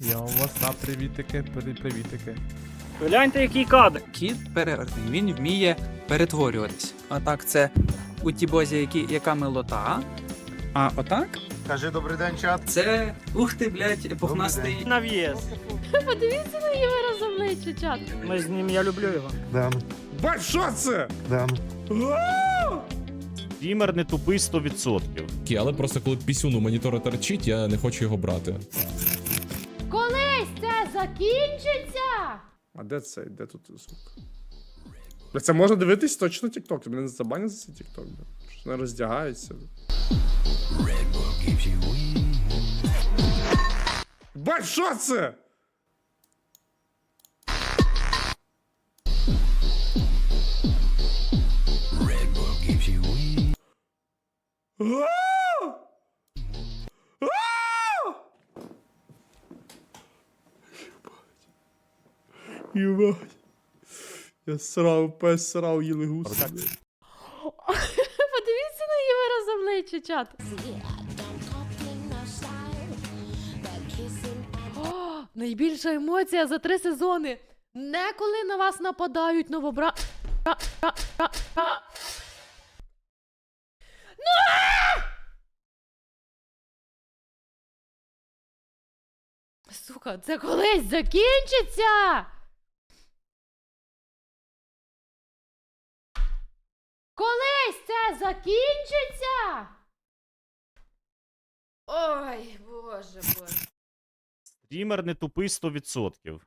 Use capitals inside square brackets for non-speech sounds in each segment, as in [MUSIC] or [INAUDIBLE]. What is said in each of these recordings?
Я у вас на привітики, привітики. Гляньте, який кадр. Кіт перевертень, він вміє перетворюватись. А так, це у тій бозі, які, яка милота. А отак Кажи добрий день, чат. це ух ти, блядь, пухнастий. На в'їзд. [LAUGHS] Подивіться на її вираз обличчя, чат. Ми з ним, я люблю його. Дан, Бать, що це? Дан. Дімер не тупий 100%. Кі, Але просто коли пісюн у монітора торчить, я не хочу його брати. Закінчиться. А де це? Де тут звук? Бля, Це можна дивитись точно TikTok. Мене не забанять за цей TikTok. Щось не роздягається. Бать, що це? А! Єбать. Я срав, пес срав, їли гуси. [LAUGHS] Подивіться на її вираз обличчя, чат. О, найбільша емоція за три сезони. Не коли на вас нападають новобра... Ра- ра- ра- ра- Ну! а! Сука, це колись закінчиться! Колись це закінчиться? Ой, боже, боже. Дімер не тупий 100%.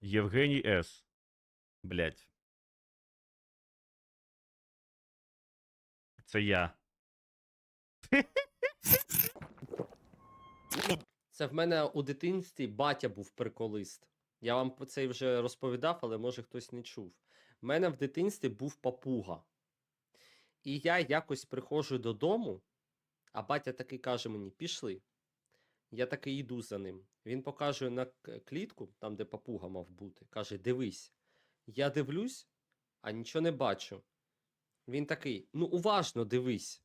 Євгеній С. Блять. Це я. [LAUGHS] Це в мене у дитинстві батя був приколист. Я вам про це вже розповідав, але може хтось не чув. У мене в дитинстві був папуга. І я якось приходжу додому, а батя такий каже мені: пішли. Я такий йду за ним. Він показує на клітку, там, де папуга мав бути. Каже: дивись. Я дивлюсь, а нічого не бачу. Він такий: ну уважно дивись.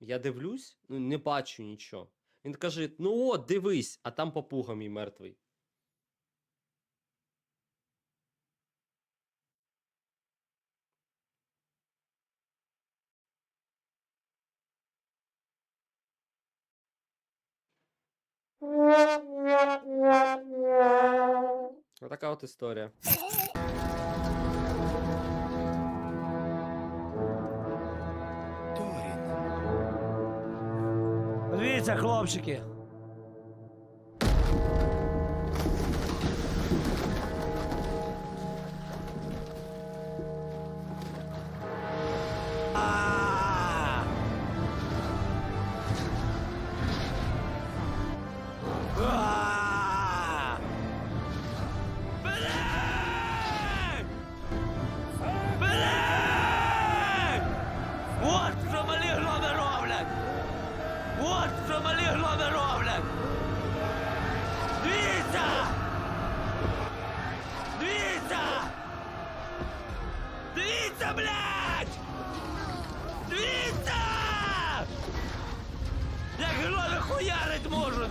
Я дивлюсь, ну не бачу нічого. Він каже: ну от, дивись, а там папуга мій мертвий. Отака от історія. Дивіться, хлопчики.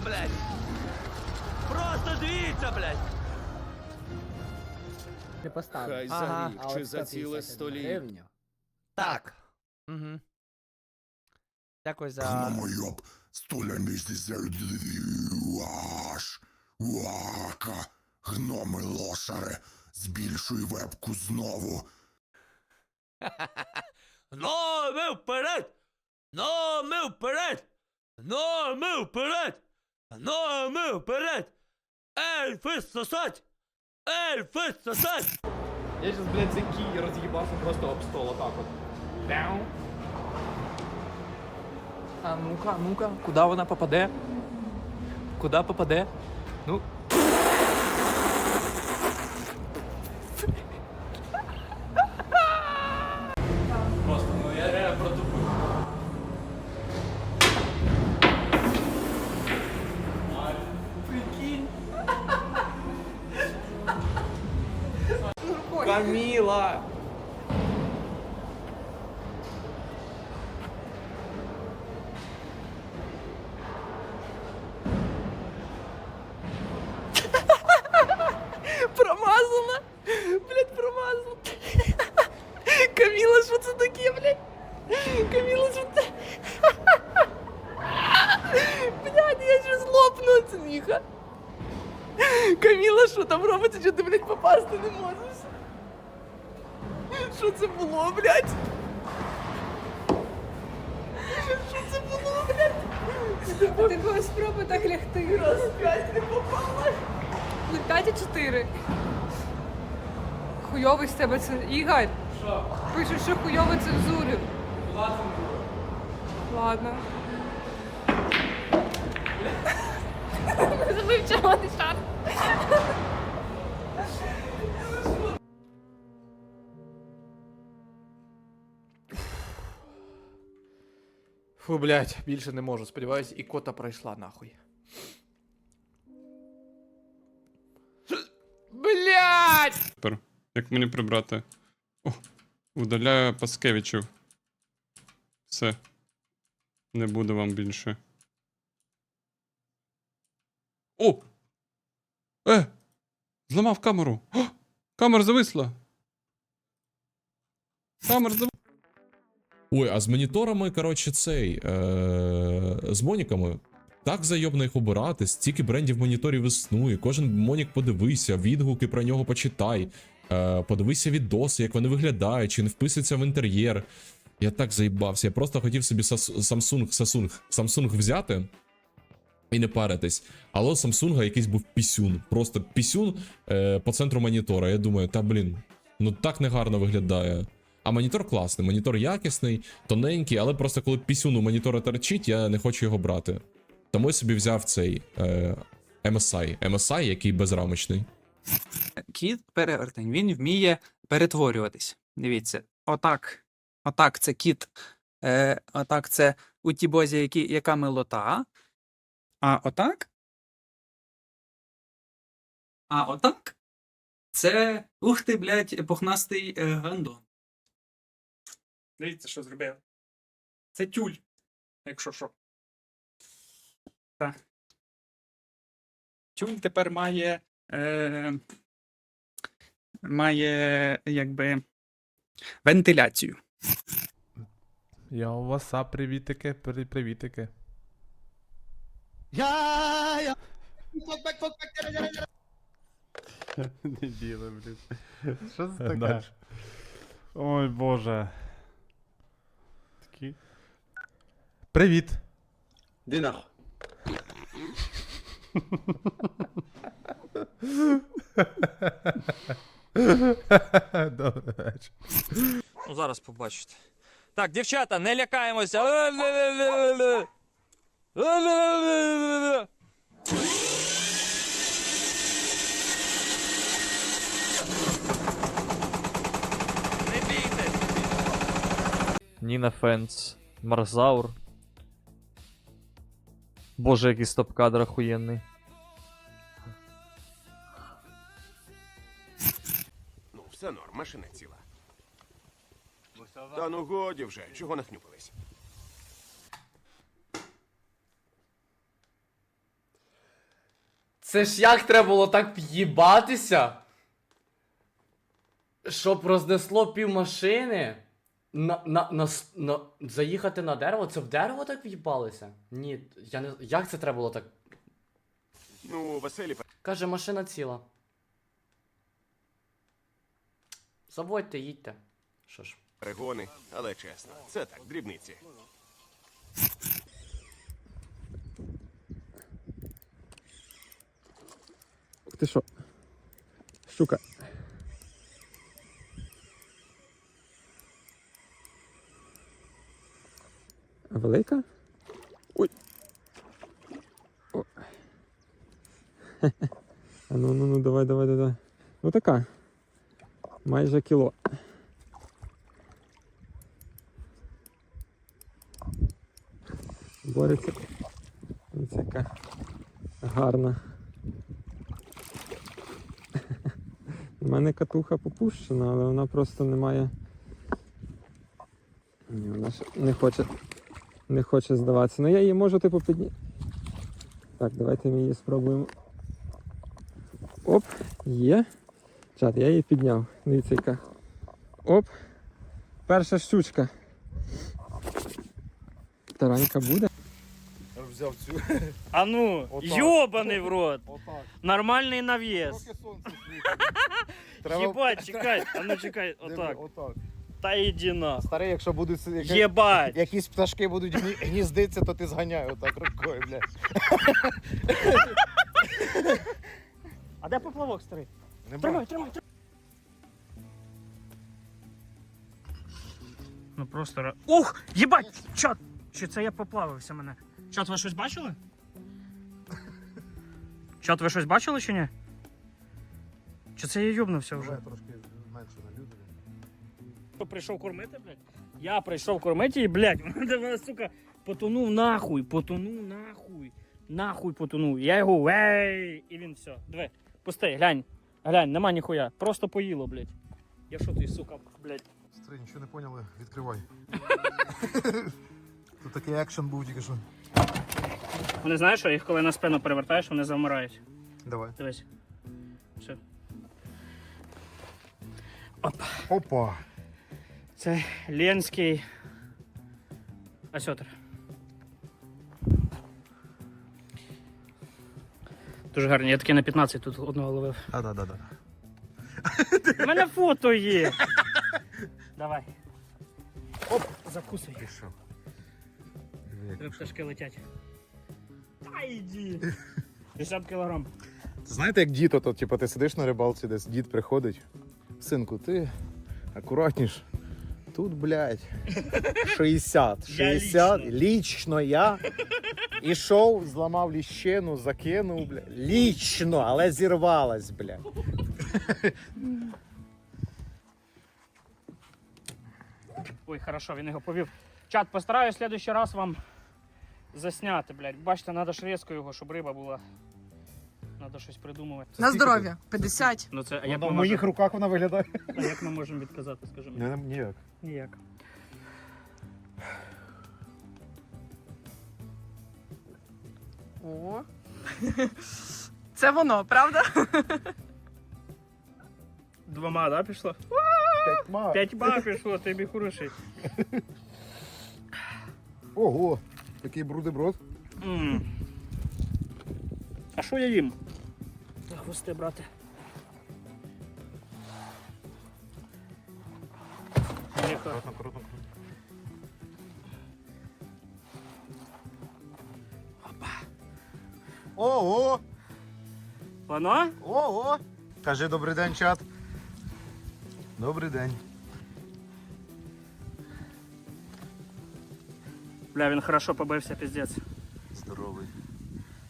Блядь! Просто дивіться, блядь! Не поставив. Хай Ага. загріх, А чи от за ціле 150 століття. Так. Угу. Дякую за. Гномойоб, столя місяця аж Уака, гноми лошари, збільшуй вебку знову. [LAUGHS] Ну, ми вперед! Ну, ми вперед! Ну, ми вперед! Ну, ми вперед! Ельфи сосать! Ельфи сосать! Я сейчас, блядь, за кій роз'їбався просто об стол, отак от. Бяу. А ну-ка, ну-ка, куди вона попаде? Куди попаде? Ну. Було, блядь? Що це було, блядь? Ти була спроба так лягти. Раз п'ять не попала. Ну, 5 і 4. Хуйовий з тебе це. Ігор! Що? Пишуть, що хуйовий цензурю. Цензура. Ладно. Забив червоний шар. Фу, блядь, більше не можу. Сподіваюсь, і кота пройшла нахуй. Блядь! Супер. Як мені прибрати? О, удаляю Паскевичів. Все. Не буде вам більше. О! Е! Зламав камеру! О! Камера зависла! Камера зависла! Ой, а з моніторами, коротше, цей. Е- з моніками. Так зайобно їх обирати, стільки брендів моніторів існує. Кожен монік подивися, відгуки про нього почитай. Е- подивися відоси, як вони виглядають, чи не вписуються в інтер'єр. Я так заїбався. Я просто хотів собі Samsung, Samsung, Samsung взяти і не паритись. Але у Samsung якийсь був пісюн. Просто пісюн е, по центру монітора. Я думаю, та блін, ну так негарно виглядає. А монітор класний, монітор якісний, тоненький, але просто коли пісюн у монітора торчить, я не хочу його брати. Тому я собі взяв цей е, MSI, MSI, який безрамочний. Кіт перевертень, він вміє перетворюватись. Дивіться, отак. Отак це кіт. Е, отак це у тій бозі, які, яка милота. А отак. А отак. Це. Ух ти, блядь, пухнастий е, гандон. Дивіться, що зробив. Це тюль. Якщо що. Так. Тюль тепер має. Е, має якби вентиляцію. Я у вас, а привітики, при- привітики. Дебіли, [LAUGHS] блін. Що це таке? Дальше. Ой, боже. Привіт. Ди нахуй. Добрий вечір. Ну, зараз побачите. Так, дівчата, не лякаємося. Ніна Фенс, Марзаур. Боже, який стоп-кадр охуєнний. Ну, все норм, машина ціла. Та ну годі вже, чого нахнюпились? Це ж як треба було так в'їбатися? Щоб рознесло пів машини? На, на, на, на, заїхати на дерево? Це в дерево так в'їбалися? Ні, я не. Як це треба було так? Ну, веселі Каже, машина ціла. Заводьте, їдьте. Що ж. перегони, але чесно, це так, дрібниці. Ти що? Щука. Велика? Ой. О. [LAUGHS] А ну, ну, ну, давай, давай, давай. Ну така. Майже кіло. Бореться. Ось яка гарна. [LAUGHS] У мене катуха попущена, але вона просто не має. Ні, вона ж не хоче. Не хоче здаватися. Ну я її можу типу підні. Так, давайте ми її спробуємо. Оп, є. Чат, я її підняв. Дивіться яка. Оп. Перша щучка. Таранька буде? Я Взяв цю. А ну, Отак. йобаний в рот. Отак. Нормальний нав'єз. Трохи сонце світить. [LAUGHS] Єбать, чекай, а ну чекай, отак. Отак. Та іди на. Старий, якщо будуть яка- Єбать. якісь пташки будуть гні- гніздитися, то ти зганяй отак рукою, блядь. А де поплавок старий? Не Тримай, тримай, тримай. Ну просто. ра- Ух! Єбать! Чат! Чи це я поплавився мене? Чат, ви щось бачили? Чат, ви щось бачили чи ні? Чи це я йобнувся вже? трошки. Хто прийшов кормити, блядь? Я прийшов кормити і, блядь, [LAUGHS] вона, сука, потонув нахуй, потонув нахуй, нахуй потонув. Я його вей, і він все. Диви, пусти, глянь, глянь, нема ніхуя. Просто поїло, блядь. Я що ти, сука, блядь. Старий, нічого не поняли, відкривай. [LAUGHS] Тут такий екшен був тільки що. Вони знаєш, що їх коли на спину перевертаєш, вони завмирають. Давай. Дивись. Все. Опа. Це Ленський осьотр. Дуже гарні. Я таки на 15 тут одного ловив. А, да, да, да. У мене фото є. Давай. Оп, закусуй. Пішов. Три пташки летять. Та йди. 50 кілограм. Знаєте, як дід, ото, типу, ти сидиш на рибалці, десь дід приходить. Синку, ти акуратніш. Тут, блядь, [LAUGHS] 60. Я 60. лічно. Лічно я. Ішов, зламав ліщину, закинув, блядь. Лічно, але зірвалась, блядь. Ой, хорошо, він його повів. Чат, постараюсь в следующий раз вам засняти, блядь. Бачите, треба ж різко його, щоб риба була. Треба щось придумувати. На здоров'я. 50. Ну це а як, в ми моїх можемо, руках вона виглядає. а як ми можемо відказати, скажи мені? Ніяк. Ніяк. О. Це воно, правда? Двома, да, пішло? П'ятьма. П'ятьма пішло, тобі хороший. Ого, такий брудеброд. М. А що я їм? Та Гости, брате. Тихо. Акуратно, акуратно. Ого! Воно? Ого! Кажи добрий день, чат. Добрий день. Бля, він хорошо побився, піздець. Здоровий.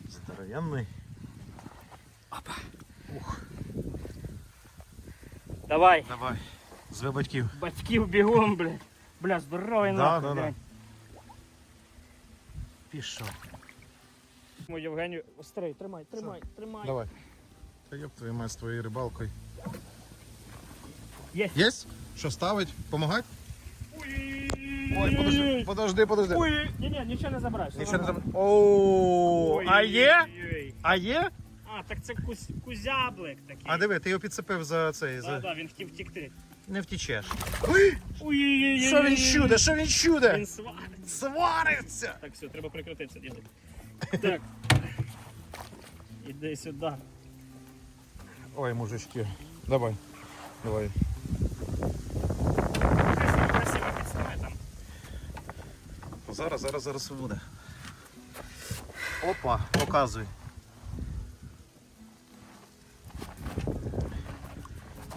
Здоровенний. Давай, Давай. Зве батьків. батьків бігом, блядь. Бля, здоровий Да, нахуй, да, да. блядь. Пішов. Мой Євгенію, старий, тримай, тримай, тримай. Давай. Та ёб твою мать з твоєю рибалкою. Є. Єсть? Що ставить? Помагать? Ой, подожди, подожди, подожди. Ой, ні, ні, нічого не забираєш. Нічого не заб... Ооо, а є? А є? А, так це куз, кузяблик такий. А диви, ти його підцепив за цей. Да, За... да, він хотів втікти. Не втічеш. Що він чуде? Що він чуде? Він сварить. Свариться! Так, все, треба прикрити це діло. Так. Іди сюди. Ой, мужички. Давай. Давай. Красиво, красиво підснімай там. Зараз, зараз, зараз буде. Опа, показуй.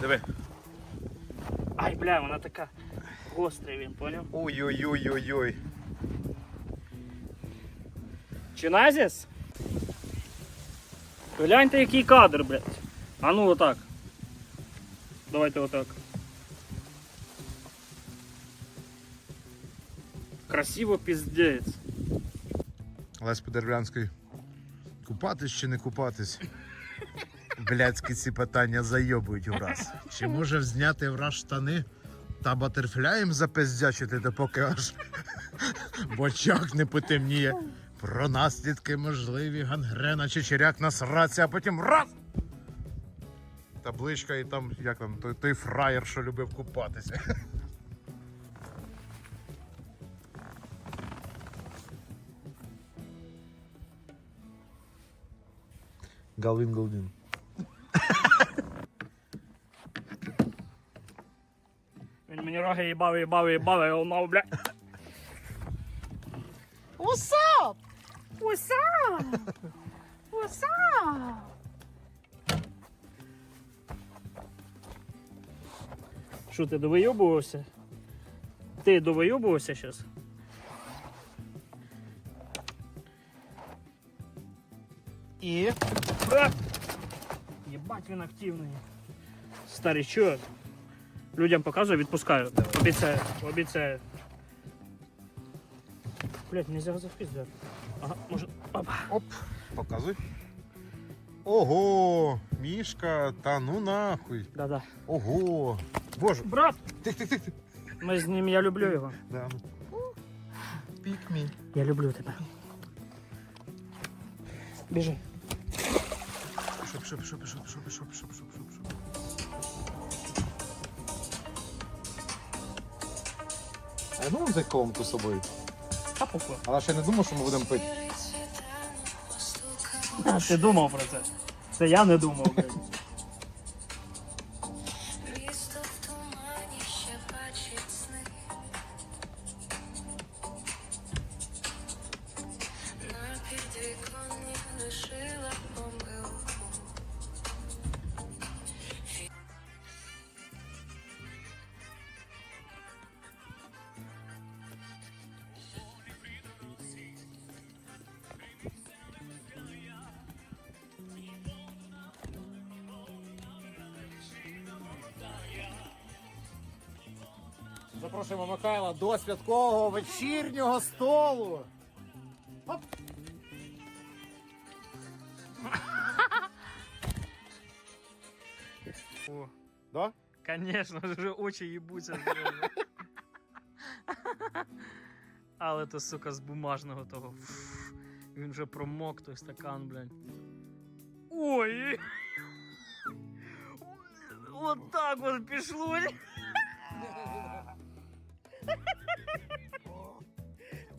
Диви. Бля, вона така гостра, він, поняв? Ой-ой-ой-ой-ой. Чиназіс? Гляньте, який кадр, блядь. А ну отак. Давайте отак. Красиво піздець. Лесь Подервлянський. Купатись чи не купатись? блядські ці питання зайобують враз. Чи може зняти враз штани та батерфляєм запиздячити, допоки аж бочок не потемніє. Про наслідки можливі, гангрена чи черяк насраться, а потім раз! Табличка і там, як там, той, той фраєр, що любив купатися. Галвин Галвин. Роги їбав, їбав, їбав, і воно, бля. What's up? What's up? What's up? Що ти довийобувався? Ти довийобувався зараз? І Єбать він активний. Старий, що? Людям показую, відпускаю. Обіцяю, обіцяю. Блять, нельзя запиздити. Ага, може. Опа. оп, показуй. Ого, мішка, та ну нахуй. Да-да. Ого. Боже, Брат! тих, тих, тих. тих. Ми з ним, я люблю його. Да. Пік мій. Я люблю тебе. Біжи. Пішов, пішов, пішов, пішов, пішов, пішов, пішов, пішов, пішов, А я думав взяти колонку з собою. Та похуй. Але ще не думав, що ми будемо пити. А, ти думав про це? Це я не думав, блядь. До святкового вечірнього столу. О, Да? Конечно, вже очі їбуться. Але то, сука, з бумажного того. Фу, Він вже промок той стакан, блядь. Ой! [LAUGHS] От так от пішло. [LAUGHS]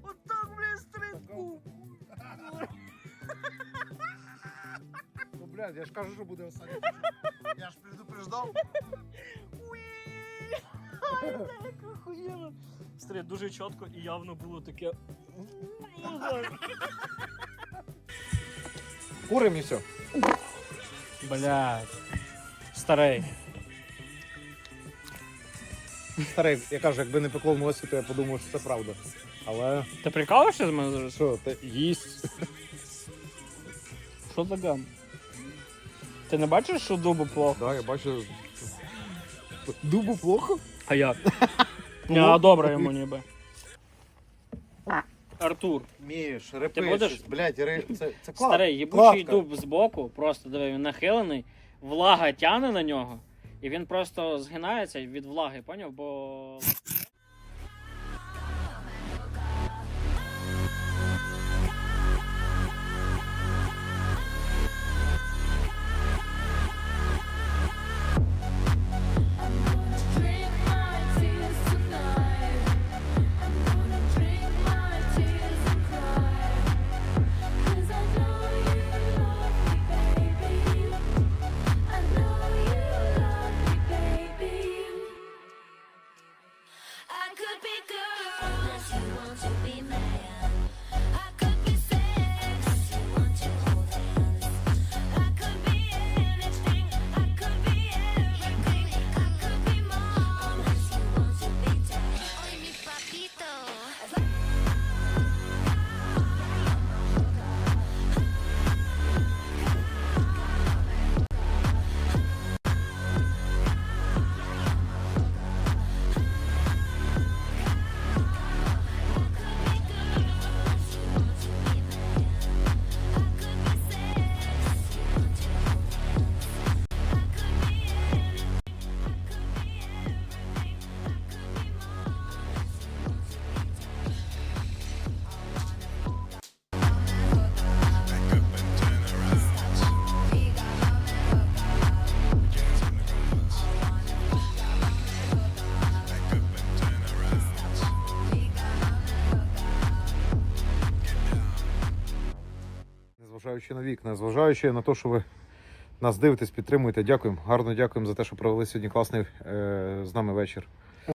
От так, блядь, стритку. Ну, блядь, я ж кажу, що буде останній. Я ж предупреждав. Так охуєнно. Смотри, дуже чітко і явно було таке. Курим і все. Блядь. Старий. Старий, я кажу, якби не пекло в носі, то я подумав, що це правда. Але Ти прикалуєшся з мене зараз? що, ти їсть. Що таке? Ти не бачиш, що дубу плохо? Да, я бачу. Дубу плохо? А як? [LAUGHS] А добре йому ніби. Артур, Вмієш, будеш? блядь, ри... це, це класно. старий, їбучий Класка. дуб збоку, просто диви, він нахилений, влага тяне на нього, і він просто згинається від влаги, поняв? Бо Незважаючи на вікна. незважаючи на те, що ви нас дивитесь, підтримуєте, дякуємо. Гарно дякуємо за те, що провели сьогодні класний е, з нами вечір.